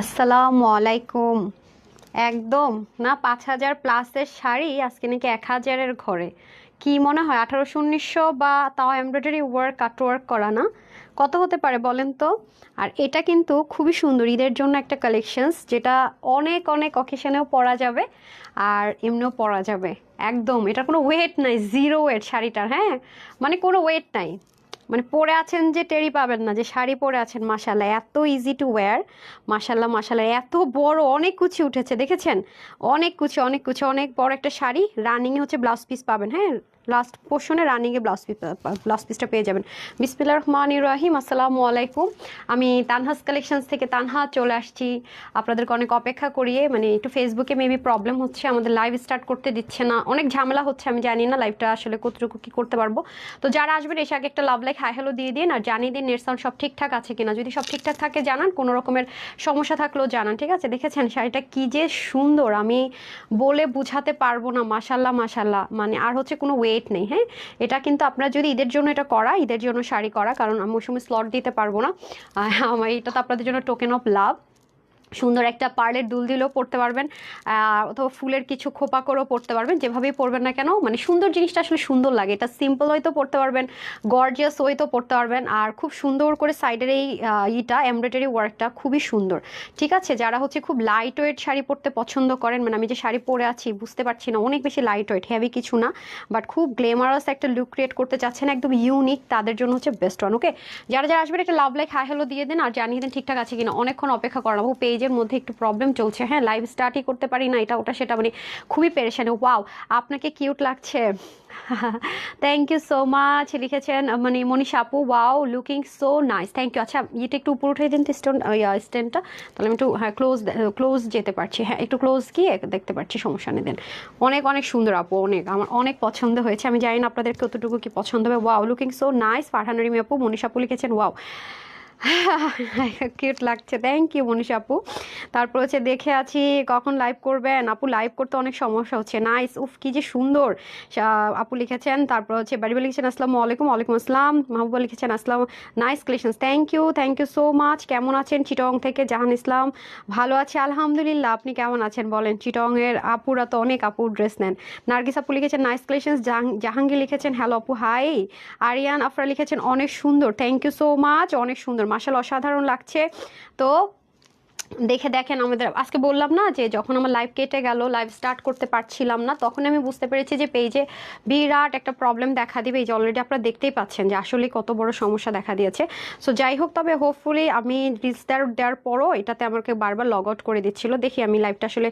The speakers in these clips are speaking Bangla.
আসসালামু আলাইকুম। একদম, না পাঁচ হাজার প্লাসের শাড়ি আজকে নাকি এক হাজারের ঘরে। কি মনে হয়, আঠারোশো, উনিশশো বা তাও এমব্রয়ডারি ওয়ার্ক কাট ওয়ার্ক করা না? কত হতে পারে বলেন তো? আর এটা কিন্তু খুবই সুন্দর, ঈদের জন্য একটা কালেকশনস যেটা অনেক অনেক অকেশনেও পরা যাবে আর এমনিও পরা যাবে। একদম এটা কোনো ওয়েট নাই জিরো ওয়েট শাড়িটার হ্যাঁ? মানে কোনো ওয়েট নাই। মানে পরে আছেন যে টেরি পাবেন না, যে শাড়ি পরে আছেন মাসাল্লাহ এত ইজি টু ওয়্যার মাসাল্লাহ মাসাল্লাহ এত বড় অনেক কুচি উঠেছে, দেখেছেন? অনেক কুচি অনেক কুচি, অনেক বড় একটা শাড়ি রানিংয়ে হচ্ছে ব্লাউজ পিস পাবেন হ্যাঁ? লাস্ট পোর্শনে রানিংয়ে ব্লাউজ পিস ব্লাউজ পিসটা পেয়ে যাবেন। বিসমিল্লা রহমান রাহিম, আসসালামু আলাইকুম। আমি তানহাস কালেকশনস থেকে তানহা চলে আসছি। আপনাদেরকে অনেক অপেক্ষা করিয়ে মানে একটু ফেসবুকে মেবি প্রবলেম হচ্ছে, আমাদের লাইভ স্টার্ট করতে দিচ্ছে না। অনেক ঝামেলা হচ্ছে, আমি জানি না লাইভটা আসলে কতটুকু কী করতে পারব। তো যারা আসবেন, এসে আগে একটা লাভ লাইক হাই হ্যালো দিয়ে দিন, আর জানিয়ে দিন নেট সাউন্ড সব ঠিকঠাক আছে কিনা। যদি সব ঠিকঠাক থাকে, জানান, কোনো রকমের সমস্যা থাকলেও জানান, ঠিক আছে? দেখেছেন, শাড়িটা কী যে সুন্দর, আমি বলে বুঝাতে পারব না মাসাল্লাহ মাসাল্লাহ মানে আর হচ্ছে কোনো ওয়েট নেই হ্যাঁ? এটা কিন্তু আপনারা যদি ঈদের জন্য এটা করা, ঈদের জন্য শাড়ি করা, কারণ সময় স্লট দিতে পারব না। আমার এটা তো আপনাদের জন্য টোকেন অফ লাভ সুন্দর একটা পার্লের দুল দিলেও পড়তে পারবেন অথবা ফুলের কিছু খোপা করেও পড়তে পারবেন, যেভাবেই পরবেন না কেন মানে সুন্দর জিনিসটা আসলে সুন্দর লাগে। এটা সিম্পল হয়তো পড়তে পারবেন গর্জিয়াস হয়তো পড়তে পারবেন, আর খুব সুন্দর করে সাইডের এই ইটা এমব্রয়ডারি ওয়ার্কটা খুবই সুন্দর। ঠিক আছে? যারা হচ্ছে খুব লাইট ওয়েট শাড়ি পরতে পছন্দ করেন মানে আমি যে শাড়ি পরে আছি, বুঝতে পারছি না, অনেক বেশি লাইট ওয়েট হেভি কিছু না বাট খুব গ্লেমারাস একটা লুক ক্রিয়েট করতে চাচ্ছেন, একদম ইউনিক তাদের জন্য হচ্ছে বেস্ট ওয়ান ওকে যারা যারা আসবেন একটা লাভ লাইক হাই হ্যালো দিয়ে দেন, আর জানিয়ে দেন ঠিকঠাক আছে কিনা, অনেকক্ষণ অপেক্ষা করাবো পেজের মধ্যে একটু প্রবলেম চলছে। হ্যাঁ লাইভ স্টার্টই করতে পারি না, এটা, ওটা, সেটা মানে খুবই পেরেশানি। ওয়াও আপনাকে কিউট লাগছে। থ্যাংক ইউ সো মাচ লিখেছেন মানে মনীষা আপু। Wow looking so nice thank you আচ্ছা এটা একটু উপর উঠে দিন স্টোন স্ট্যান্ডটা তাহলে আমি একটু হ্যাঁ ক্লোজ ক্লোজ যেতে পারছি। হ্যাঁ একটু ক্লোজ গিয়ে দেখতে পারছি, সমস্যা নেই দেন। অনেক অনেক সুন্দর আপু, অনেক। আমার অনেক পছন্দ হয়েছে। আমি জানি না আপনাদের কতটুকু কি পছন্দ হবে। Wow looking so nice Farhan Rimi আপু, মনীষা আপু লিখেছেন ওয়াও কিউট লাগছে। থ্যাংক ইউ মনীষা আপু। তারপর হচ্ছে দেখে আছি, কখন লাইভ করবেন? আপু লাইভ করতে অনেক সমস্যা হচ্ছে। নাইস উফ, কি যে সুন্দর। আপু লিখেছেন, তারপর হচ্ছে বাড়ি লিখেছেন, আসসালামু আলাইকুম, ওয়ালাইকুম আসসালাম। মাহবুবা লিখেছেন, আসসালাম nice collections thank you thank you so much কেমন আছেন চিটং থেকে জাহান ইসলাম? ভালো আছে, আলহামদুলিল্লাহ। আপনি কেমন আছেন বলেন? চিটংয়ের আপুরা তো অনেক আপু ড্রেস নেন। নার্গিস আপু লিখেছেন নাইস কালেকশনস জাহাঙ্গীর লিখেছেন হ্যালো আপু হাই আরিয়ান আফরা লিখেছেন, অনেক সুন্দর। থ্যাংক ইউ সো মাচ অনেক সুন্দর। মাসাল অসাধারণ লাগছে। তো দেখে দেখেন আমাদের, আজকে বললাম না যে যখন আমার লাইভ কেটে গেল লাইভ স্টার্ট করতে পারছিলাম না তখন আমি বুঝতে পেরেছি যে পেজে বিরাট একটা প্রবলেম দেখা দিবে। এই যে অলরেডি আপনারা দেখতেই পাচ্ছেন যে আসলে কত বড় সমস্যা দেখা দিয়েছে। সো যাই হোক, তবে হোপফুলি আমি রিলস দেওয়ার পরও এটাতে আমাকে বারবার লগ আউট করে দিচ্ছিল। দেখি আমি লাইভটা আসলে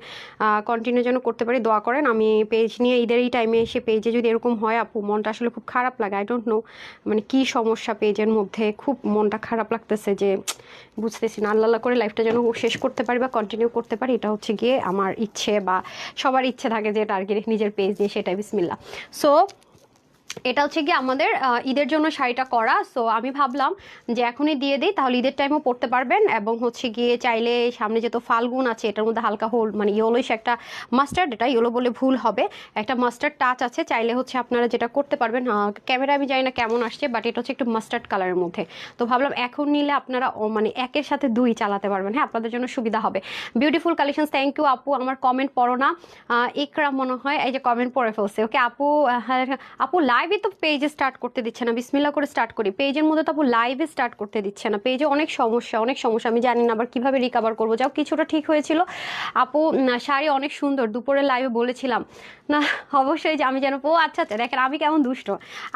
কন্টিনিউ যেন করতে পারি। দোয়া করেন, আমি পেজ নিয়ে ঈদের এই টাইমে এসে পেজে যদি এরকম হয়, আপু, মনটা আসলে খুব খারাপ লাগে। আই ডোন্ট নো মানে কি সমস্যা পেজের মধ্যে? খুব মনটা খারাপ লাগতেছে যে, বুঝতেছি না। আল্লাহ করে লাইফটা যেন শেষ করতে পারি বা কন্টিনিউ করতে পারি, এটা হচ্ছে গিয়ে আমার ইচ্ছে বা সবার ইচ্ছে থাকে যে টার্গেট নিজের পেজ দিয়ে সেটাই বিসমিল্লা সো এটা হচ্ছে কি আমাদের ঈদের জন্য শাড়িটা করা। সো আমি ভাবলাম যে এখনই দিয়ে দিই তাহলে ঈদের টাইমও পরতে পারবেন। এবং হচ্ছে গিয়ে চাইলে সামনে যেহেতু ফাল্গুন আছে এটার মধ্যে হালকা হোল মানে ইয়েলোইশ একটা মাস্টার্ড এটা ইয়েলো বলে ভুল হবে। একটা মাস্টার্ড টাচ আছে চাইলে হচ্ছে আপনারা যেটা করতে পারবেন ক্যামেরা আমি জানি না কেমন আসছে বাট এটা হচ্ছে একটু মাস্টার্ড কালারের মধ্যে। তো ভাবলাম এখন নিলে আপনারা মানে একের সাথে দুই চালাতে পারবেন। হ্যাঁ আপনাদের জন্য সুবিধা হবে। বিউটিফুল কালেকশন থ্যাংক ইউ আপু আমার কমেন্ট পড়ো না। ইকরাম মনে হয় এই যে কমেন্ট পড়ে ফেলছে। ওকে আপু হ্যাঁ, আপু লাইভে তো পেজে স্টার্ট করতে দিচ্ছে না। বিসমিল্লা করে স্টার্ট করি। পেজের মধ্যে তো আপু লাইভে স্টার্ট করতে দিচ্ছে না। পেজে অনেক সমস্যা অনেক সমস্যা। আমি জানি না আবার কীভাবে রিকভার করব। যাও, কিছুটা ঠিক হয়েছিল। আপু শাড়ি অনেক সুন্দর। দুপুরে লাইভে বলেছিলাম। না, অবশ্যই যে আমি যেন, ও আচ্ছা আচ্ছা দেখেন, আমি কেমন দুষ্ট।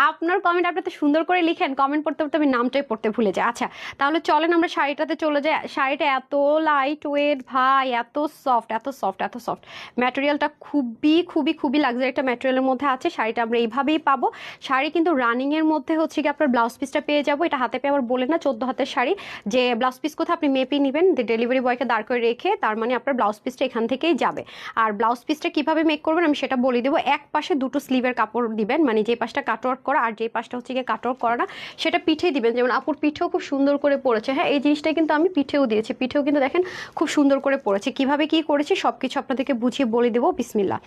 আপনার কমেন্ট আপনি তো সুন্দর করে লিখেন। কমেন্ট পড়তে পড়তে আমি নামটাই পড়তে ভুলে যাই। আচ্ছা তাহলে চলেন আমরা শাড়িটাতে চলে যাই। শাড়িটা এত লাইট ওয়েট ভাই, এত সফট এত সফট এত সফট ম্যাটেরিয়ালটা খুবই খুবই খুবই লাক্সারি একটা ম্যাটেরিয়ালের মধ্যে আছে। শাড়িটা আমরা এইভাবেই পাবো। শাড়ি কিন্তু রানিংয়ের মধ্যে হচ্ছে কি আপনার ব্লাউজ পিসটা পেয়ে যাব। এটা হাতে পেয়ে আবার বলে না, চোদ্দ হাতের শাড়ি। যে ব্লাউজ পিস কোথায় আপনি মেপে নেবেন ডেলিভারি বয়কে দাঁড় করে রেখে তার মানে আপনার ব্লাউজ পিসটা এখান থেকেই যাবে। আর ব্লাউজ পিসটা কীভাবে মেক করবেন আমি সেটা বলে দেবো। এক পাশে দুটো স্লিভের কাপড় দিবেন মানে যে পাশটা কাটওয়ার্ক করা আর যে পাশটা হচ্ছে গিয়ে কাটওয়ার্ক করা না, সেটা পিঠে দিবেন। যেমন আপুর পিঠেও খুব সুন্দর করে পড়েছে। হ্যাঁ এই জিনিসটা কিন্তু আমি পিঠেও দিয়েছি। পিঠেও কিন্তু দেখেন খুব সুন্দর করে পড়েছে। কীভাবে কি করেছি সব কিছু আপনাদেরকে বুঝিয়ে বলে দেবো। বিসমিল্লা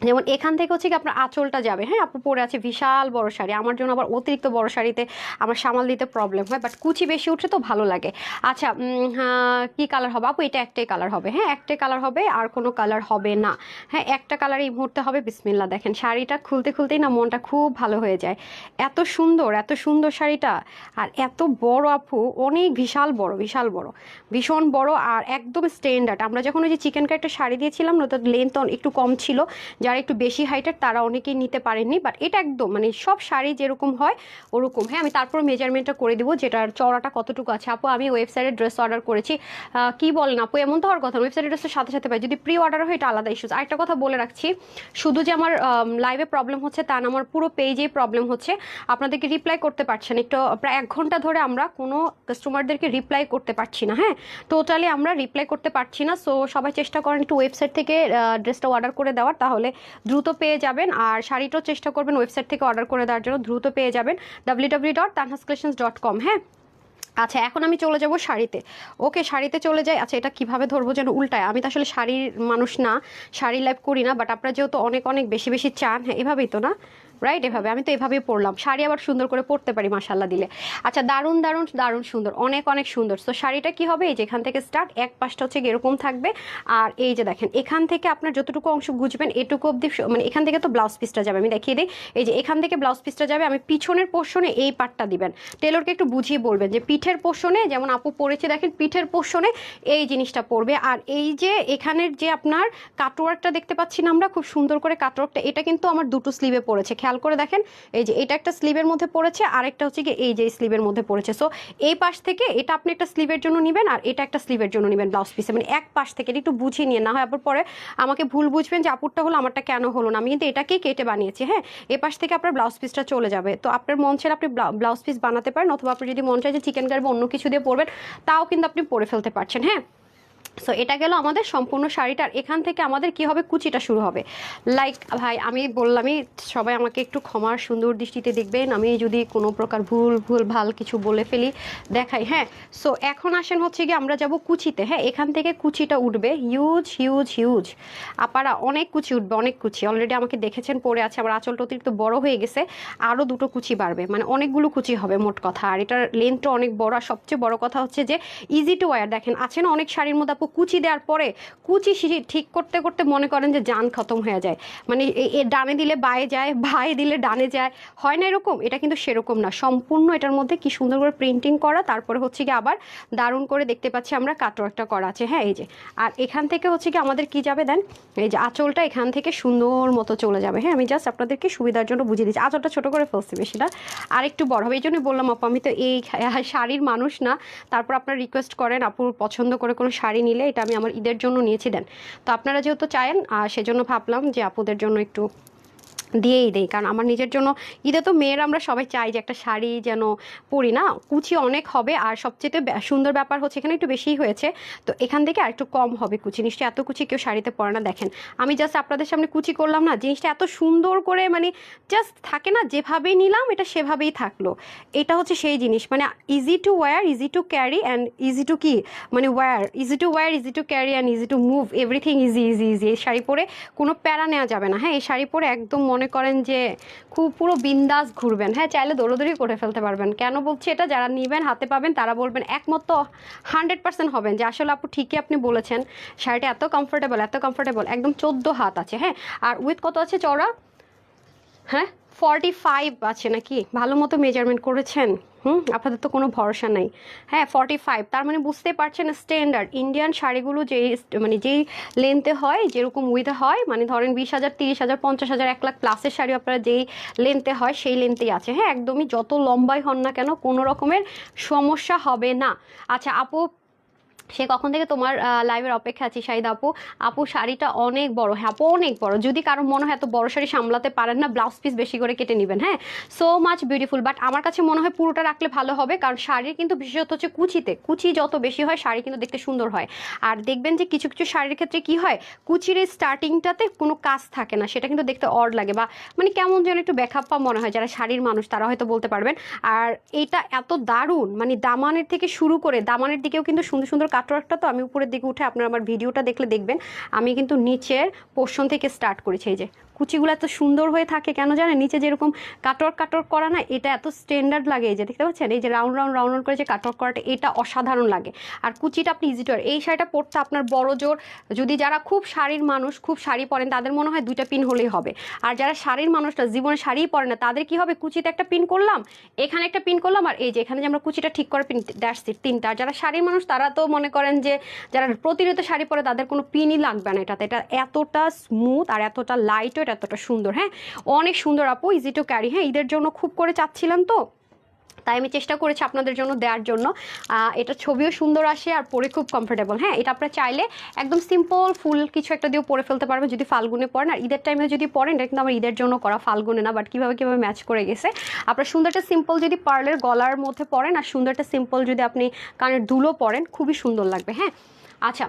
যেমন এখান থেকে হচ্ছে কি আপনার আঁচলটা যাবে হ্যাঁ? আপু পরে আছে বিশাল বড় শাড়ি। আমার জন্য আবার অতিরিক্ত বড় শাড়িতে আমার সামাল দিতে প্রবলেম হয় বাট কুচি বেশি উঠে তো ভালো লাগে। আচ্ছা হ্যাঁ, কি কালার হবে? আপু এটা একটাই কালার হবে হ্যাঁ? একটাই কালার হবে আর কোনো কালার হবে না। হ্যাঁ একটা কালার এই মুহূর্তে হবে বিসমিল্লা দেখেন শাড়িটা খুলতে খুলতেই না মনটা খুব ভালো হয়ে যায়। এত সুন্দর এত সুন্দর শাড়িটা আর এত বড় আপু অনেক বিশাল বড় বিশাল বড়। ভীষণ বড় আর একদম স্ট্যান্ডার্ড আমরা যখন ওই যে চিকেন একটা শাড়ি দিয়েছিলাম না তার লেন্থ একটু কম ছিল যারা একটু বেশি হাইটের তারা অনেকেই নিতে পারেননি বাট এটা একদম মানে সব শাড়ি যেরকম হয়, ওরকম। হ্যাঁ আমি তারপর মেজারমেন্টটা করে দেবো যেটার চড়াটা কতটুকু আছে। আপু, আমি ওয়েবসাইটে ড্রেস অর্ডার করেছি। কি বলেন আপু, এমন তো হওয়ার কথা ওয়েবসাইটে ড্রেসের সাথে সাথে পাই। যদি প্রি অর্ডার হয়, এটা আলাদা ইস্যুস আরেকটা কথা বলে রাখছি, শুধু যে আমার লাইভে প্রবলেম হচ্ছে, তা না, আমার পুরো পেজেই প্রবলেম হচ্ছে। আপনাদেরকে রিপ্লাই করতে পারছেন একটু, প্রায় এক ঘণ্টা ধরে আমরা কোনো কাস্টমারদেরকে রিপ্লাই করতে পারছি না হ্যাঁ? টোটালি আমরা রিপ্লাই করতে পারছি না সো সবাই চেষ্টা করেন একটু ওয়েবসাইট থেকে ড্রেসটা অর্ডার করে দেওয়ার, তাহলে দ্রুত পেয়ে যাবেন। আর শাড়িটাও চেষ্টা করবেন ওয়েবসাইট থেকে অর্ডার করে দেওয়ার জন্য। দ্রুত পেয়ে যাবেন ডাব্লিউ ডট ডট কম হ্যাঁ? আচ্ছা এখন আমি চলে যাব শাড়িতে। ওকে, শাড়িতে চলে যাই। আচ্ছা এটা কীভাবে ধরবো যেন উল্টায়? আমি তো আসলে শাড়ির মানুষ না শাড়ি লাইভ করি না বাট আপনারা যেহেতু অনেক অনেক বেশি বেশি চান হ্যাঁ এভাবেই তো না? রাইট এভাবে। আমি তো এভাবেই পরলাম। শাড়ি আবার সুন্দর করে পরতে পারি মাসাল্লাহ দিলে। আচ্ছা দারুণ দারুণ দারুণ সুন্দর। অনেক অনেক সুন্দর। তো শাড়িটা কি হবে? এই যে এখান থেকে স্টার্ট এক পাশটা হচ্ছে এরকম থাকবে। আর এই যে দেখেন, এখান থেকে আপনার যতটুকু অংশ গুজবেন, এটুকু অবধি মানে এখান থেকে তো ব্লাউজ পিসটা যাবে। আমি দেখিয়ে দিই। এই যে এখান থেকে ব্লাউজ পিসটা যাবে, আমি পিছনের পোর্শনে এই পার্টটা দিবেন। টেলরকে একটু বুঝিয়ে বলবেন যে পিঠের পোর্শনে যেমন আপু পড়েছে দেখেন পিঠের পোর্শনে এই জিনিসটা পড়বে আর এই যে এখানের যে আপনার কাটওয়ার্কটা দেখতে পাচ্ছি না আমরা, খুব সুন্দর করে কাটওয়ার্কটা এটা কিন্তু আমার দুটো স্লিভে পড়েছে। খেয়াল করে দেখেন, এই যে এটা একটা স্লিভের মধ্যে পড়েছে, আরেকটা হচ্ছে এই যে স্লিভের মধ্যে পড়েছে। সো এই পাশ থেকে এটা আপনি একটা স্লিভের জন্য নেবেন আর এটা একটা স্লিভের জন্য নেবেন ব্লাউজ পিসে মানে এক পাশ থেকে একটু বুঝিয়ে নিয়ে, না হয় আবার পরে আমাকে ভুল বুঝবেন যে আপুরটা হলো, আমারটা কেন হলো না। আমি কিন্তু এটাকেই কেটে বানিয়েছি হ্যাঁ? এ পাশ থেকে আপনার ব্লাউজ পিসটা চলে যাবে। তো আপনার মন চাইলে আপনি ব্লাউজ পিস বানাতে পারেন, অথবা আপনি যদি মন চায় যে চিকেন কারি অন্য কিছু দিয়ে পরবেন, তাও কিন্তু আপনি পরে ফেলতে পারছেন হ্যাঁ? সো এটা গেল আমাদের সম্পূর্ণ শাড়িটার এখান থেকে আমাদের কি হবে কুচিটা শুরু হবে? লাইক ভাই, আমি বললামই, সবাই আমাকে একটু ক্ষমার সুন্দর দৃষ্টিতে দেখবেন। আমি যদি কোনো প্রকার ভুল ভুল, ভালো কিছু বলে ফেলি, দেখাই হ্যাঁ? সো এখন আসেন হচ্ছে গিয়ে আমরা যাব কুচিতে হ্যাঁ? এখান থেকে কুচিটা উঠবে। হিউজ হিউজ হিউজ আপারা অনেক কুচি উঠবে, অনেক কুচি। অলরেডি আমাকে দেখেছেন, পরে আছে। আমার আঁচলটা অতিরিক্ত বড় হয়ে গেছে। আরও দুটো কুচি বাড়বে। মানে অনেকগুলো কুচি হবে মোট কথা। আর এটার লেন্থটা অনেক বড়। আর সবচেয়ে বড় কথা হচ্ছে যে ইজি টু ওয়ার দেখেন, আছে না অনেক শাড়ির মধ্যে আপু কুচি দেওয়ার পরে কুচি ঠিক করতে করতে মনে করেন যে যান খতম হয়ে যায়। মানে এ- ডানে দিলে বায়ে যায়, বায়ে দিলে ডানে যায়। হয় না এরকম? এটা কিন্তু সেরকম না। সম্পূর্ণ এটার মধ্যে কি সুন্দর করে প্রিন্টিং করা, তারপরে হচ্ছে কি আবার দারুণ করে দেখতে পাচ্ছি আমরা কাটওয়ার্কটা করা আছে। হ্যাঁ এই যে। আর এখান থেকে হচ্ছে কি আমাদের কি যাবে দেন? এই যে আঁচলটা এখান থেকে সুন্দর মতো চলে যাবে। হ্যাঁ আমি জাস্ট আপনাদেরকে সুবিধার জন্য বুঝিয়ে দিচ্ছি। আঁচলটা ছোটো করে ফেলছি বেশিটা আর একটু বড় হবে। এই জন্যই বললাম আপু, আমি তো এই শাড়ির মানুষ না। তারপর আপনার রিকোয়েস্ট করেন, আপুর পছন্দ করে কোনো শাড়ি নিলে এটা আমি আমার ঈদের জন্য নিয়েছি দেন। তো আপনারা যেহেতু চায়েন আর সেজন্য ভাবলাম যে আপুদের জন্য একটু দিয়েই দেই। কারণ আমার নিজের জন্য, ঈদে তো মেয়েরা আমরা সবাই চাই যে একটা শাড়ি যেন পরি, না? কুচি অনেক হবে আর সবচেয়ে সুন্দর ব্যাপার হচ্ছে এখানে একটু বেশিই হয়েছে। তো এখান থেকে আর একটু কম হবে কুচি। নিশ্চয়ই এত কুচি কেউ শাড়িতে পরে না, দেখেন। আমি জাস্ট আপনাদের সামনে কুচি করলাম না, জিনিসটা এত সুন্দর করে মানে জাস্ট থাকে না, যেভাবেই নিলাম এটা সেভাবেই থাকল। এটা হচ্ছে সেই জিনিস মানে easy to wear easy to carry and easy to কি? মানে wear easy to wear easy to carry and easy to move everything easy easy easy এই শাড়ি পরে কোনো প্যারা নেওয়া যাবে না। হ্যাঁ এই শাড়ি পরে একদম মনে করেন যে খুব পুরো বিন্দাস ঘুরবেন। হ্যাঁ চাইলে দৌড়দৌড়ি করে ফেলতে পারবেন। কেন বলছি এটা? যারা নেবেন, হাতে পাবেন, তারা বলবেন একমত হান্ড্রেড পার্সেন্ট হবেন যে আসলে আপু ঠিকই আপনি বলেছেন, শাড়িটা এত কমফোর্টেবল এত কমফোর্টেবল একদম চোদ্দ হাত আছে হ্যাঁ? আর উইথ কত আছে চওড়া? হ্যাঁ? ফর্টি ফাইভ আছে নাকি? ভালো মতো মেজারমেন্ট করেছেন? হুম, আপনাদের তো কোনো ভরসা নাই। হ্যাঁ ফর্টি ফাইভ তার মানে বুঝতে পারছেন স্ট্যান্ডার্ড ইন্ডিয়ান শাড়িগুলো যেই মানে যেই লেন্থে হয়, যেরকম উইথে হয় মানে ধরেন বিশ হাজার, তিরিশ হাজার, পঞ্চাশ হাজার, এক লাখ প্লাসের শাড়ি আপনারা যেই লেন্থে হয়, সেই লেন্থেই আছে। হ্যাঁ একদমই যত লম্বাই হন না কেন, কোনো রকমের সমস্যা হবে না। আচ্ছা আপু সে কখন থেকে তোমার লাইভের অপেক্ষা আছি শাহিদ আপু। আপু, শাড়িটা অনেক বড় হ্যাঁ আপু, অনেক বড়। যদি কারও মনে হয় এত বড় শাড়ি সামলাতে পারেন না ব্লাউজ পিস বেশি করে কেটে নেবেন হ্যাঁ? সো মাচ বিউটিফুল বাট আমার কাছে মনে হয় পুরোটা রাখলে ভালো হবে, কারণ শাড়ির কিন্তু বিশেষত হচ্ছে কুচিতে। কুচি যত বেশি হয়, শাড়ি কিন্তু দেখতে সুন্দর হয়। আর দেখবেন যে কিছু কিছু শাড়ির ক্ষেত্রে কি হয়, কুচির এই স্টার্টিংটাতে কোনো কাজ থাকে না, সেটা কিন্তু দেখতে অড লাগে বা মানে কেমন যেন একটু ব্যাকআপা মনে হয়, যারা শাড়ির মানুষ, তারা হয়তো বলতে পারবেন। আর এটা এত দারুণ মানে দামানের থেকে শুরু করে, দামানের দিকেও কিন্তু সুন্দর সুন্দর কাটওয়ার্কটা তো আমি উপরের দিকে উঠে আপনারা আমার ভিডিওটা দেখলে দেখবেন। আমি কিন্তু নিচের পোর্শন থেকে স্টার্ট করেছি, এই যে কুচিগুলো এত সুন্দর হয়ে থাকে কেন জানেন? নিচে যেরকম কাটওয়ার্ক কাটওয়ার্ক করা না, এটা এত স্ট্যান্ডার্ড লাগে এই যে, দেখতে পাচ্ছেন? এই যে রাউন্ড রাউন্ড রাউন্ড রাউন্ড করে যে কাটর করাটা, এটা অসাধারণ লাগে। আর কুচিটা আপনি ইজি টু এই শাড়িটা পরতে আপনার বড় জোর, যদি যারা খুব শাড়ির মানুষ, খুব শাড়ি পরেন, তাদের মনে হয় দুইটা পিন হলেই হবে। আর যারা শাড়ির মানুষটা, জীবনে শাড়িই পরে না, তাদের কি হবে? কুচিতে একটা পিন করলাম, এখানে একটা পিন করলাম, আর এই যে এখানে যে আমরা কুচিটা ঠিক করে পিন দ্যাটস ইট তিনটা। আর যারা শাড়ির মানুষ, তারা তো মনে করেন যে, যারা প্রতিনিয়ত শাড়ি পরে, তাদের কোনো পিনই লাগবে না এটাতে। এটা এতটা স্মুথ আর এতটা লাইট ওয়েট এতটা সুন্দর হ্যাঁ? অনেক সুন্দর আপু ইজি টু ক্যারি হ্যাঁ? ঈদের জন্য খুব করে চাচ্ছিলাম তো, তাই আমি চেষ্টা করেছি আপনাদের জন্য দেওয়ার জন্য। এটা ছবিও সুন্দর আসে আর পরে খুব কমফোর্টেবল হ্যাঁ? এটা আপনারা চাইলে একদম সিম্পল ফুল কিছু একটা দিয়েও পরে ফেলতে পারবেন যদি ফাল্গুনে পড়েন আর ঈদের টাইমে যদি পড়েন এটা কিন্তু আমার ঈদের জন্য করা ফাল্গুনে না বাট কীভাবে কীভাবে ম্যাচ করে গেছে। আপনার সুন্দরটা সিম্পল যদি পার্লের গলার মধ্যে পরেন, আর সুন্দরটা সিম্পল যদি আপনি কানের দুলো পরেন, খুবই সুন্দর লাগবে হ্যাঁ? আচ্ছা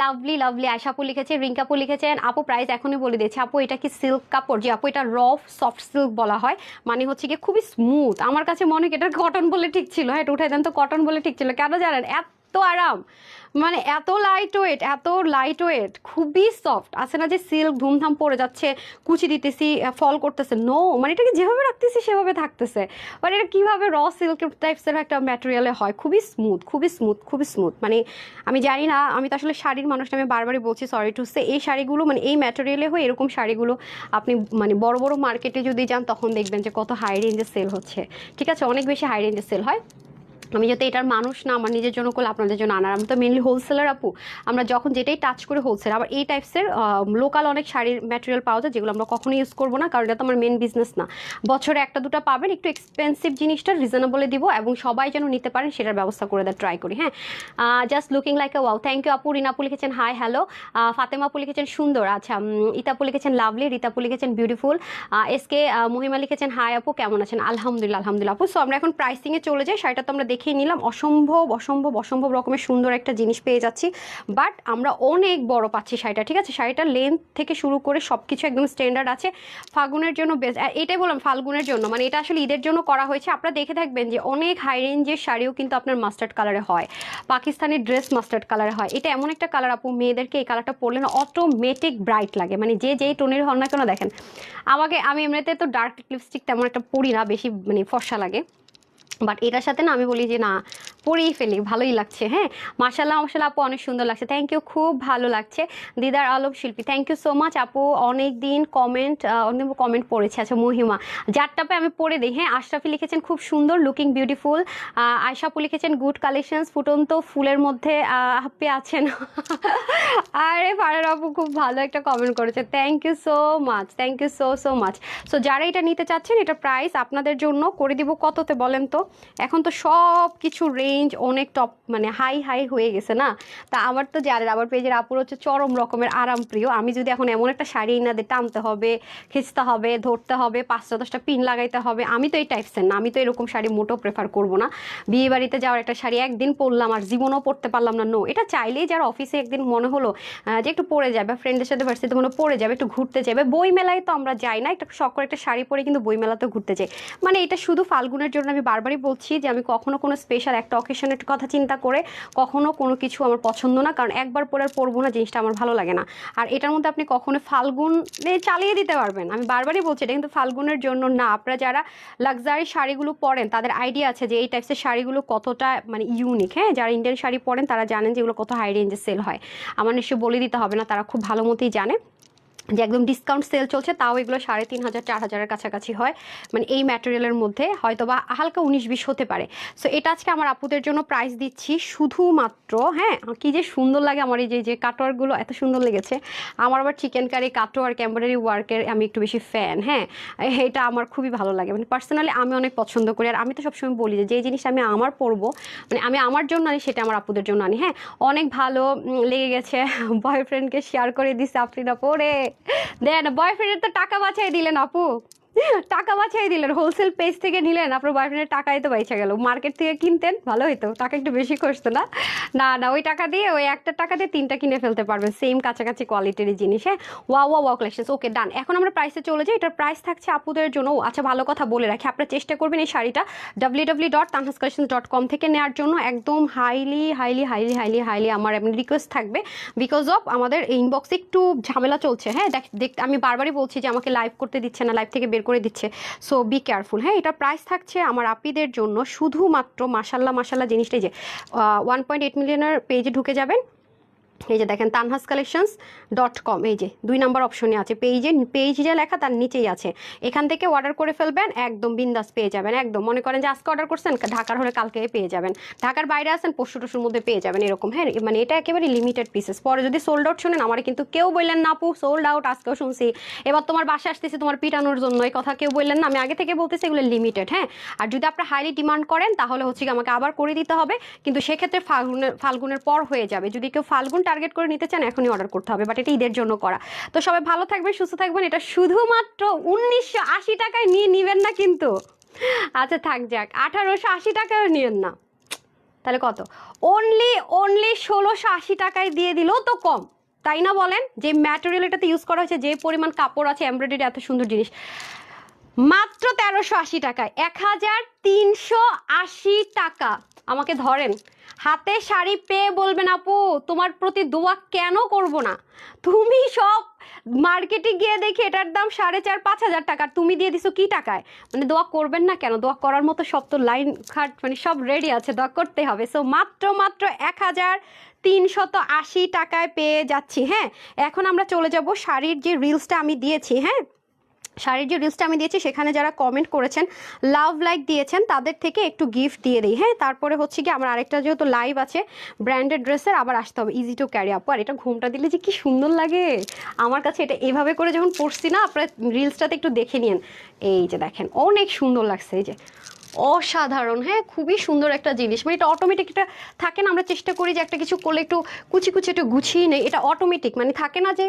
লাভলি লাভলি আশাপু লিখেছে, রিঙ্কাপু লিখেছেন আপু প্রাইস এখনই বলে দিয়েছে। আপু, এটা কি সিল্ক কাপড়? যে আপু, এটা রফ সফট সিল্ক বলা হয়। মানে হচ্ছে কি খুবই স্মুথ আমার কাছে মনে হয় এটা কটন বলে ঠিক ছিল। হ্যাঁ এটা উঠাই দেন তো কটন বলে ঠিক ছিল। কেন জানেন? এত আরাম। মানে এত লাইট ওয়েট এত লাইট ওয়েট খুবই সফট আছে না যে সিল্ক ধুমধাম পড়ে যাচ্ছে, কুচি দিতেছি ফল করতেছে। নো মানে এটাকে যেভাবে রাখতেছি, সেভাবে থাকতেছে। মানে এটা কীভাবে র সিল্ক টাইপসের একটা ম্যাটেরিয়ালে হয়, খুবই স্মুথ খুবই স্মুথ খুবই স্মুথ মানে আমি জানি না, আমি তো আসলে শাড়ির মানুষটা, আমি বারবারই বলছি সরি টু সে এই শাড়িগুলো মানে এই ম্যাটেরিয়ালে হয়ে এরকম শাড়িগুলো আপনি মানে বড় বড় মার্কেটে যদি যান, তখন দেখবেন যে কত হাই রেঞ্জে সেল হচ্ছে। ঠিক আছে? অনেক বেশি হাই রেঞ্জে সেল হয়। আমি যাতে এটার মানুষ না, আমার নিজের জন্য করলে আপনাদের জন্য আনার। আমি তো মেনলি হোলসেলার আপু। আমরা যখন যেটাই টাচ করে হোলসেল আবার এই টাইপসের লোকাল অনেক শাড়ির ম্যাটেরিয়াল পাওয়া যায় যেগুলো আমরা কখনোই ইউজ করব না, কারণ এটা তো আমার মেন বিজনেস না। বছরে একটা দুটো পাবেন, একটু এক্সপেন্সিভ জিনিসটা রিজনেবলে দিব এবং সবাই যেন নিতে পারেন, সেটার ব্যবস্থা করে দেওয়ার ট্রাই করি হ্যাঁ। Just looking like a wow thank you আপু রিনাপু লিখেছেন হাই হ্যালো ফাতেমা আপু লিখেছেন, সুন্দর। আচ্ছা ইতাপু লিখেছেন লাভলি রিতাপু লিখেছেন বিউটিফুল এস কে মহিমা লিখেছেন হাই আপু, কেমন আছেন? আলহামদুলিল্লাহ আলহামদুলিল্লাহ আপু। সো আমরা এখন প্রাইসিংয়ে চলে যাই, শাড়িটা তো আমরা দেখিয়ে নিলাম। অসম্ভব অসম্ভব অসম্ভব রকমের সুন্দর একটা জিনিস পেয়ে যাচ্ছি। বাট আমরা অনেক বড় পাচ্ছি শাড়িটা, ঠিক আছে? শাড়িটার লেন্থ থেকে শুরু করে সব কিছু একদম স্ট্যান্ডার্ড আছে। ফাল্গুনের জন্য বেস্ট এটাই বললাম, ফাল্গুনের জন্য। মানে এটা আসলে ঈদের জন্য করা হয়েছে। আপনারা দেখে থাকবেন যে অনেক হাই রেঞ্জের শাড়িও কিন্তু আপনার মাস্টার্ড কালারে হয়। পাকিস্তানি ড্রেস মাস্টার্ড কালারে হয়। এটা এমন একটা কালার আপু, মেয়েদেরকে এই কালারটা পরলে না অটোমেটিক ব্রাইট লাগে। মানে যে যেই টোনের হন না কেন দেখেন, আমাকে, আমি এমনিতে তো ডার্ক লিপস্টিক তেমন একটা পরি না, বেশি মানে ফর্সা লাগে। বাট এটার সাথে না আমি বলি যে, না পরেই ফেলি, ভালোই লাগছে হ্যাঁ? মার্শাল্লাহ মার্শাল্লাহ আপু অনেক সুন্দর লাগছে। থ্যাংক ইউ খুব ভালো লাগছে। দিদার আলম শিল্পী থ্যাংক ইউ সো মাচ আপু। অনেক দিন কমেন্ট অনেক কমেন্ট পড়েছে আচ্ছা মহিমা। যারটাপে আমি পড়ে দিই হ্যাঁ? আশরাফি লিখেছেন খুব সুন্দর লুকিং বিউটিফুল আয়সাপু লিখেছেন গুড কালেকশনস ফুটন্ত ফুলের মধ্যে হাপ্পি আছেন। আরে, ফারার আপু খুব ভালো একটা কমেন্ট করেছে। Thank you so much thank you so so much so যারা এটা নিতে চাচ্ছেন, এটা প্রাইস আপনাদের জন্য। করে দিব কততে বলেন তো? এখন তো সব কিছু রেঞ্জ অনেক টপ মানে হাই হাই হয়ে গেছে না? তা আমার তো জানেন আমার পেজের আপুর হচ্ছে চরম রকমের আরাম প্রিয়, আমি যদি এখন এমন একটা শাড়ি না দিয়ে টানতে হবে, খিচতে হবে, ধরতে হবে পাঁচটা দশটা পিন লাগাইতে হবে, আমি তো এই টাইপসের না, আমি তো এরকম শাড়ি মোটেও প্রেফার করব না। বিয়ে বাড়িতে যাওয়ার একটা শাড়ি একদিন পরলাম আর জীবনও পরতে পারলাম না নো এটা চাইলেই যার অফিসে একদিন মনে হলো যে একটু পরে যাবে ফ্রেন্ডের সাথে ভার্সিতে মনে পরে যাবে, একটু ঘুরতে যাবে বই মেলায় তো আমরা যাই না, একটা শখ করে একটা শাড়ি পরে কিন্তু বই মেলাতে ঘুরতে যাই। মানে এটা শুধু ফাল্গুনের জন্য আমি বারবারই বলছি যে আমি কখনো কোনো স্পেশাল একটা অকেশনের কথা চিন্তা করে কখনো কোনো কিছু আমার পছন্দ না, কারণ একবার পরে আর পরবো না, জিনিসটা আমার ভালো লাগে না। আর এটার মধ্যে আপনি কখনো ফাল্গুনে চালিয়ে দিতে পারবেন। আমি বারবারই বলছি, এটা কিন্তু ফাল্গুনের জন্য না। আপনারা যারা লাক্সারি শাড়িগুলো পরেন, তাদের আইডিয়া আছে যে এই টাইপসের শাড়িগুলো কতটা মানে ইউনিক হ্যাঁ যারা ইন্ডিয়ান শাড়ি পরেন, তারা জানেন যে এগুলো কত হাই রেঞ্জে সেল হয়। আমার নিশ্চয়ই বলে দিতে হবে না, তারা খুব ভালো মতোই জানে। যে একদম ডিসকাউন্ট সেল চলছে, তাও এগুলো সাড়ে তিন হাজার, চার হাজারের কাছাকাছি হয়। মানে এই ম্যাটেরিয়ালের মধ্যে হয়তো বা হালকা উনিশ, বিশ হতে পারে। সো এটা আজকে আমার আপুদের জন্য প্রাইস দিচ্ছি শুধুমাত্র হ্যাঁ কি যে সুন্দর লাগে আমার এই যে যে কাটোয়ারগুলো এত সুন্দর লেগেছে। আমার আবার চিকেন কারি কাটোয়ার এমব্রয়ডারি ওয়ার্কের আমি একটু বেশি ফ্যান হ্যাঁ। এটা আমার খুবই ভালো লাগে। মানে পার্সোনালি আমি অনেক পছন্দ করি। আর আমি তো সবসময় বলি যে যেই জিনিস আমি আমার পরবো মানে আমি আমার জন্য আনি, সেটা আমার আপুদের জন্য আনি হ্যাঁ। অনেক ভালো লেগে গেছে। বয়ফ্রেন্ডকে শেয়ার করে দিছে, আপনি না পরে দেন বয়ফ্রেন্ডের তো টাকা বাঁচাই দিলেন আপু। টাকা বাছাই দিলেন হোলসেল পেজ থেকে নিলেন, আপনার বয়ফ্রেন্ডের টাকাই তো বাইচা গেল। মার্কেট থেকে কিনতেন, ভালো হইতো টাকা একটু বেশি খরচতো না। না না, ওই টাকা দিয়ে ওই একটা টাকা দিয়ে তিনটা কিনে ফেলতে পারবেন সেম কাছাকাছি কোয়ালিটির জিনিস হ্যাঁ? ওয়া ওয়া ওয়া কালেকশন ওকে ডান এখন আমরা প্রাইসে চলে যাই, এটার প্রাইস থাকছে আপুদের জন্য। আচ্ছা ভালো কথা বলে রাখি, আপনারা চেষ্টা করবেন এই শাড়িটা ডাব্লিউ ডট ডট কম থেকে নেওয়ার জন্য। একদম highly highly highly highly highly আমার এমনি রিকোয়েস্ট থাকবে বিকজ অফ আমাদের ইনবক্সে একটু ঝামেলা চলছে হ্যাঁ? দেখ আমি বারবারই বলছি যে আমাকে লাইভ করতে দিচ্ছে না লাইভ থেকে বের করে দিচ্ছে। সো বি কেয়ারফুল হ্যাঁ এটা প্রাইস থাকছে আমার আপিদের জন্য। শুধুমাত্র মাসাল্লা মাসাল্লা জিনিসটাই যে ওয়ান পয়েন্ট এইট মিলিয়নের পেজে ঢুকে যাবেন। এই যে দেখেন, তানহাস কালেকশনস ডট কম এই যে দুই নাম্বার অপশনে আছে পেজে পেজ যে লেখা তার নিচেই আছে। এখান থেকে অর্ডার করে ফেলবেন, একদম বিন্দাস পেয়ে যাবেন, একদম। মনে করেন যে আজকে অর্ডার করছেন, ঢাকার হলে কালকে পেয়ে যাবেন। ঢাকার বাইরে আসেন পরশু টশুর মধ্যে পেয়ে যাবেন, এরকম হ্যাঁ? মানে এটা একেবারে লিমিটেড পিসেস পরে যদি সোল্ড আউট শোনেন, আমার কিন্তু কেউ বললেন না, আপু সোল্ড আউট আজকেও শুনছি। এবার তোমার বাসা আসতেছে তোমার পিটানোর জন্য, এই কথা কেউ বললেন না, আমি আগে থেকে বলতেছি এগুলো লিমিটেড হ্যাঁ? আর যদি আপনার হাইলি ডিমান্ড করেন, তাহলে হচ্ছে আমাকে আবার করে দিতে হবে। কিন্তু সেক্ষেত্রে ফাল্গুনের ফাল্গুনের পর হয়ে যাবে। যদি কেউ ফাল্গুন টার্গেট করে নিতে চান, এখনই অর্ডার করতে হবে বাট এটা ঈদের জন্য করা। তো সবাই ভালো থাকবেন, সুস্থ থাকবেন, এটা শুধুমাত্র উনিশশো আশি টাকায় নিয়ে নিবেন না কিন্তু। আচ্ছা থাক যাক, আঠারোশো আশি টাকায় নিয়েন না। তাহলে কত? অনলি অনলি ষোলোশো আশি টাকায় দিয়ে দিলেও তো কম। তাই না বলেন? যে ম্যাটেরিয়াল এটাতে ইউজ করা হয়েছে, যে পরিমাণ কাপড় আছে এমব্রয়ডারি এত সুন্দর জিনিস। মাত্র তেরোশো আশি টাকায়, এক হাজার তিনশো আশি টাকা। আমাকে ধরেন, হাতে শাড়ি পেয়ে বলবেন, আপু, তোমার প্রতি দোয়া কেন করব না? তুমি সব মার্কেটে গিয়ে দেখি এটার দাম সাড়ে চার, পাঁচ হাজার টাকা তুমি দিয়ে দিছো কি টাকায়? মানে দোয়া করবেন না কেন? দোয়া করার মতো সব তো লাইন খাট মানে সব রেডি আছে, দোয়া করতে হবে। সো মাত্র মাত্র এক হাজার তিনশত আশি টাকায় পেয়ে যাচ্ছি হ্যাঁ? এখন আমরা চলে যাব শাড়ির যে রিলসটা আমি দিয়েছি হ্যাঁ? শাড়ির যে রিলসটা আমি দিয়েছি, সেখানে যারা কমেন্ট করেছেন লাভ লাইক দিয়েছেন, তাদের থেকে একটু গিফট দিয়ে দিই। হ্যাঁ তারপরে হচ্ছে কি আমার আরেকটা যেহেতু লাইভ আছে ব্র্যান্ডেড ড্রেসের আবার আসতে হবে। Easy to carry up. আর এটা ঘুমটা দিলে যে কি সুন্দর লাগে। আমার কাছে এটা এভাবে করে যখন পড়ছি না, আপনার রিলসটাতে একটু দেখে নিন এই যে দেখেন, অনেক সুন্দর লাগছে, এই যে। অসাধারণ। হ্যাঁ খুবই সুন্দর একটা জিনিস। মানে এটা অটোমেটিক এটা থাকে না, আমরা চেষ্টা করি যে একটা কিছু করলে একটু কুচি কুচি একটু গুছিয়ে নেই। এটা অটোমেটিক মানে থাকে না যে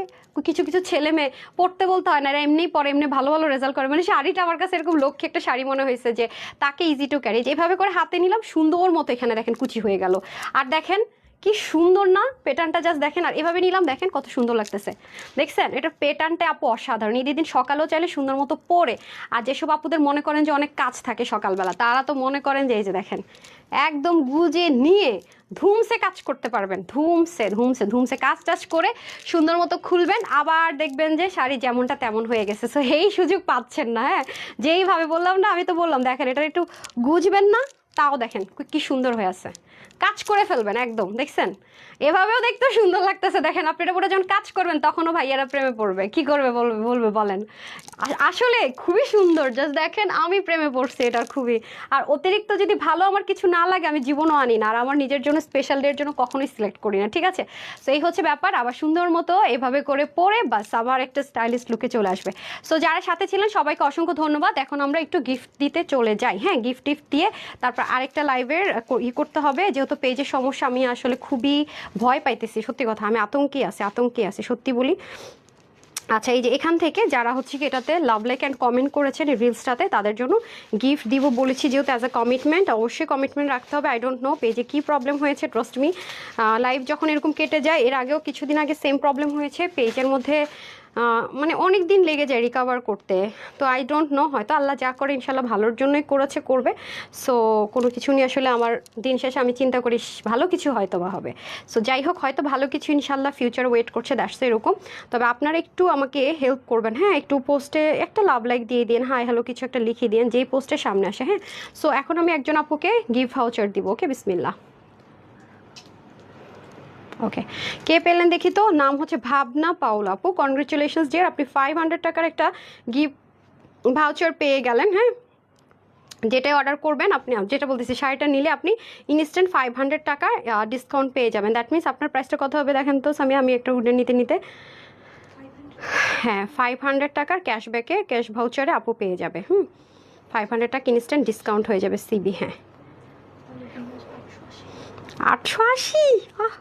কিছু কিছু ছেলে মেয়ে পড়তে বলতে হয় না, এরা এমনিই পরে এমনি ভালো ভালো রেজাল্ট করে। মানে শাড়িটা আমার কাছে এরকম লক্ষ্যে একটা শাড়ি মনে হয়েছে যে তাকে ইজি টু ক্যারি যেভাবে করে হাতে নিলাম, সুন্দর মতো এখানে দেখেন কুচি হয়ে গেল। আর দেখেন কি সুন্দর না? প্যাটার্নটা জাস্ট দেখেন, আর এভাবে নিলাম, দেখেন কত সুন্দর লাগতেছে। দেখছেন? এটা প্যাটার্নটা আপু অসাধারণ। ঈদের দিন সকালেও চাইলে সুন্দর মতো পরে। আর যেসব আপুদের মনে করেন যে অনেক কাজ থাকে সকালবেলা, তারা তো মনে করেন যে এই যে দেখেন, একদম গুজে নিয়ে ধুমসে কাজ করতে পারবেন। ধুমসে ধুমসে ধুমসে কাজ টাজ করে সুন্দর মতো খুলবেন। আবার দেখবেন যে শাড়ি যেমনটা তেমন হয়ে গেছে। সো এই সুযোগ পাচ্ছেন না হ্যাঁ? যেইভাবে বললাম না, আমি তো বললাম, দেখেন এটা একটু গুজবেন না তাও দেখেন কি সুন্দর হয়ে আছে। কাজ করে ফেলবেন একদম, দেখছেন? এভাবেও দেখতে সুন্দর লাগতেছে, দেখেন আপনি এটা পরে যখন কাজ করবেন তখনও ভাইয়ারা প্রেমে পড়বে। কি করবে বলবে বলবে বলেন? আসলে খুবই সুন্দর জাস্ট দেখেন আমি প্রেমে পড়ছি এটা খুবই। আর অতিরিক্ত যদি ভালো আমার কিছু না লাগে, আমি জীবনও আনি না, আর আমার নিজের জন্য স্পেশাল ডের জন্য কখনোই সিলেক্ট করি না, ঠিক আছে? সো এই হচ্ছে ব্যাপার, আবার সুন্দর মতো এভাবে করে পরে বাস আবার একটা স্টাইলিশ লুকে চলে আসবে। সো যারা সাথে ছিলেন সবাইকে অসংখ্য ধন্যবাদ, এখন আমরা একটু গিফট দিতে চলে যাই। হ্যাঁ গিফট টিফট দিয়ে তারপর আরেকটা লাইভের ই করতে হবে। যেহেতু পেজের সমস্যা, আমি আসলে খুবই ভয় পাইতেছি, সত্যি কথা। আমি আতঙ্কে আছি আতঙ্কে আছি, সত্যি বলি। আচ্ছা এই যে এখান থেকে যারা হচ্ছে কি এটাতে লাভ লাইক অ্যান্ড কমেন্ট করেছেন রিলসটাতে তাদের জন্য গিফট দিব বলেছি। যেহেতু অ্যাজ আ কমিটমেন্ট অবশ্যই কমিটমেন্ট রাখতে হবে। আই ডোন্ট নো পেজে কী প্রবলেম হয়েছে ট্রাস্ট মি লাইভ যখন এরকম কেটে যায়, এর আগেও কিছুদিন আগে সেম প্রবলেম হয়েছে। পেজের মধ্যে মানে অনেক দিন লেগে যায় রিকভার করতে। তো আই ডোন্ট নো হয়তো আল্লাহ যা করে ইনশাল্লাহ ভালোর জন্যই করেছে, করবে। সো কোনো কিছু নিয়ে আসলে আমার দিন শেষে আমি চিন্তা করি ভালো কিছু হয়তো বা হবে। সো যাই হোক, হয়তো ভালো কিছু ইনশাল্লাহ ফিউচার ওয়েট করছে দ্যাটস এরকম। তবে আপনারা একটু আমাকে হেল্প করবেন হ্যাঁ? একটু পোস্টে একটা লাভ লাইক দিয়ে দিন হাই হ্যালো কিছু একটা লিখে দিন, যেই পোস্টের সামনে আসে হ্যাঁ? সো এখন আমি একজন আপুকে গিফট ভাউচার দিব ওকে বিসমিল্লা ওকে কে পেলেন দেখি তো, নাম হচ্ছে ভাবনা পাউল আপু। কনগ্রেচুলেশনস ডিয়ার আপনি ফাইভ হান্ড্রেড টাকার একটা গিফট ভাউচার পেয়ে গেলেন হ্যাঁ? যেটাই অর্ডার করবেন, আপনি যেটা বলতেছি, শাড়িটা নিলে আপনি ইনস্ট্যান্ট ফাইভ হান্ড্রেড টাকা ডিসকাউন্ট পেয়ে যাবেন। দ্যাট মিনস আপনার প্রাইসটা কত হবে দেখেন তো আমি আমি একটা উডে নিতে নিতে। হ্যাঁ ফাইভ হান্ড্রেড টাকার ক্যাশব্যাকে ক্যাশ ভাউচারে আপু পেয়ে যাবে, হুম? ফাইভ হান্ড্রেড টাকা ইনস্ট্যান্ট ডিসকাউন্ট হয়ে যাবে সিবি হ্যাঁ। আটশো আশি? আহ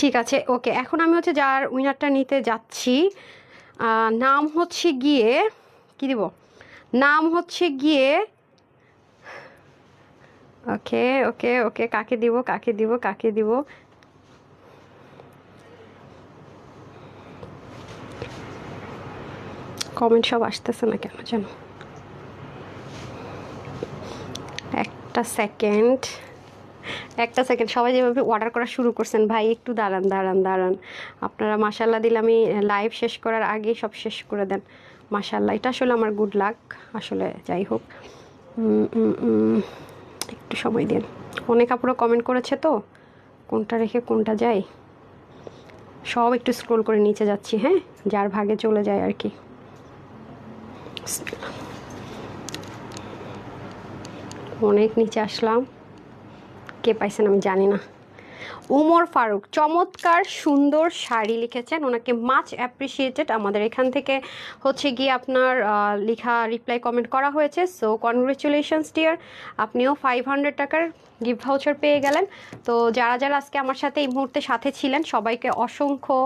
ঠিক আছে, ওকে। এখন আমি হচ্ছে যার উইনারটা নিতে যাচ্ছি নাম হচ্ছে গিয়ে, কি দিব? নাম হচ্ছে গিয়ে, ওকে ওকে ওকে, কাকে দিব কাকে দিব কাকে দিব? কমেন্ট সব আসতেছে না কেন যেন একটা সেকেন্ড একটা সেকেন্ড সবাই যেভাবে অর্ডার করা শুরু করছেন, ভাই, একটু দাঁড়ান দাঁড়ান দাঁড়ান। আপনারা মাসাল্লাহ দিলে আমি লাইভ শেষ করার আগেই সব শেষ করে দেন। মাসাল্লাহ এটা আসলে আমার গুড লাক আসলে, যাই হোক। একটু সময় দিন। অনেক আপুরা কমেন্ট করেছে তো, কোনটা রেখে কোনটা যায় সব একটু স্ক্রোল করে নিচে যাচ্ছি হ্যাঁ? যার ভাগে চলে যায় আর কি। অনেক নিচে আসলাম। কে পাইছেন আমি জানি না। উমর ফারুক, চমৎকার সুন্দর শাড়ি লিখেছেন। ওনাকে মাচ অ্যাপ্রিসিয়েটেড আমাদের এখান থেকে হচ্ছে গিয়ে আপনার লিখা লেখা রিপ্লাই কমেন্ট করা হয়েছে। সো কনগ্রেচুলেশনস ডিয়ার আপনিও ফাইভ হান্ড্রেড টাকার গিফট ভাউচার পেয়ে গেলেন। তো যারা যারা আজকে আমার সাথে এই মুহূর্তে সাথে ছিলেন, সবাইকে অসংখ্য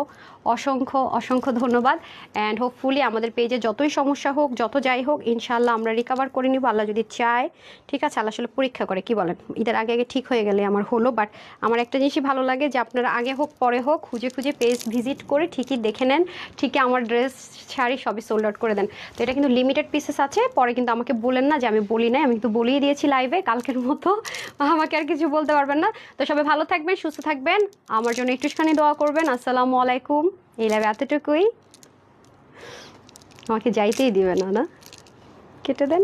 অসংখ্য অসংখ্য ধন্যবাদ। অ্যান্ড হোপফুলি আমাদের পেজে যতই সমস্যা হোক, যত যাই হোক ইনশাল্লাহ আমরা রিকভার করে নিব। আল্লাহ যদি চায়, ঠিক আছে, আল্লাহ আসলে পরীক্ষা করে, কি বলেন? ঈদের আগে আগে ঠিক হয়ে গেলে আমার হলো বাট আমার একটা জিনিসই ভালো লাগে যে আপনারা আগে হোক, পরে হোক, খুঁজে খুঁজে পেজ ভিজিট করে ঠিকই দেখে নেন, ঠিকই আমার ড্রেস শাড়ি সবই সোল্ড আউট করে দেন। তো এটা কিন্তু লিমিটেড পিসেস আছে, পরে কিন্তু আমাকে বলেন না যে আমি বলি নাই, আমি কিন্তু বলিয়ে দিয়েছি লাইভে কালকের মতো। আমাকে আর কিছু বলতে পারবেন না। তো সবাই ভালো থাকবেন, সুস্থ থাকবেন। আমার জন্য একটুখানি দোয়া করবেন। আসসালামু আলাইকুম। এই লাভে এতটুকুই। আমাকে যাইতেই দিবেন না না? কেটে দেন।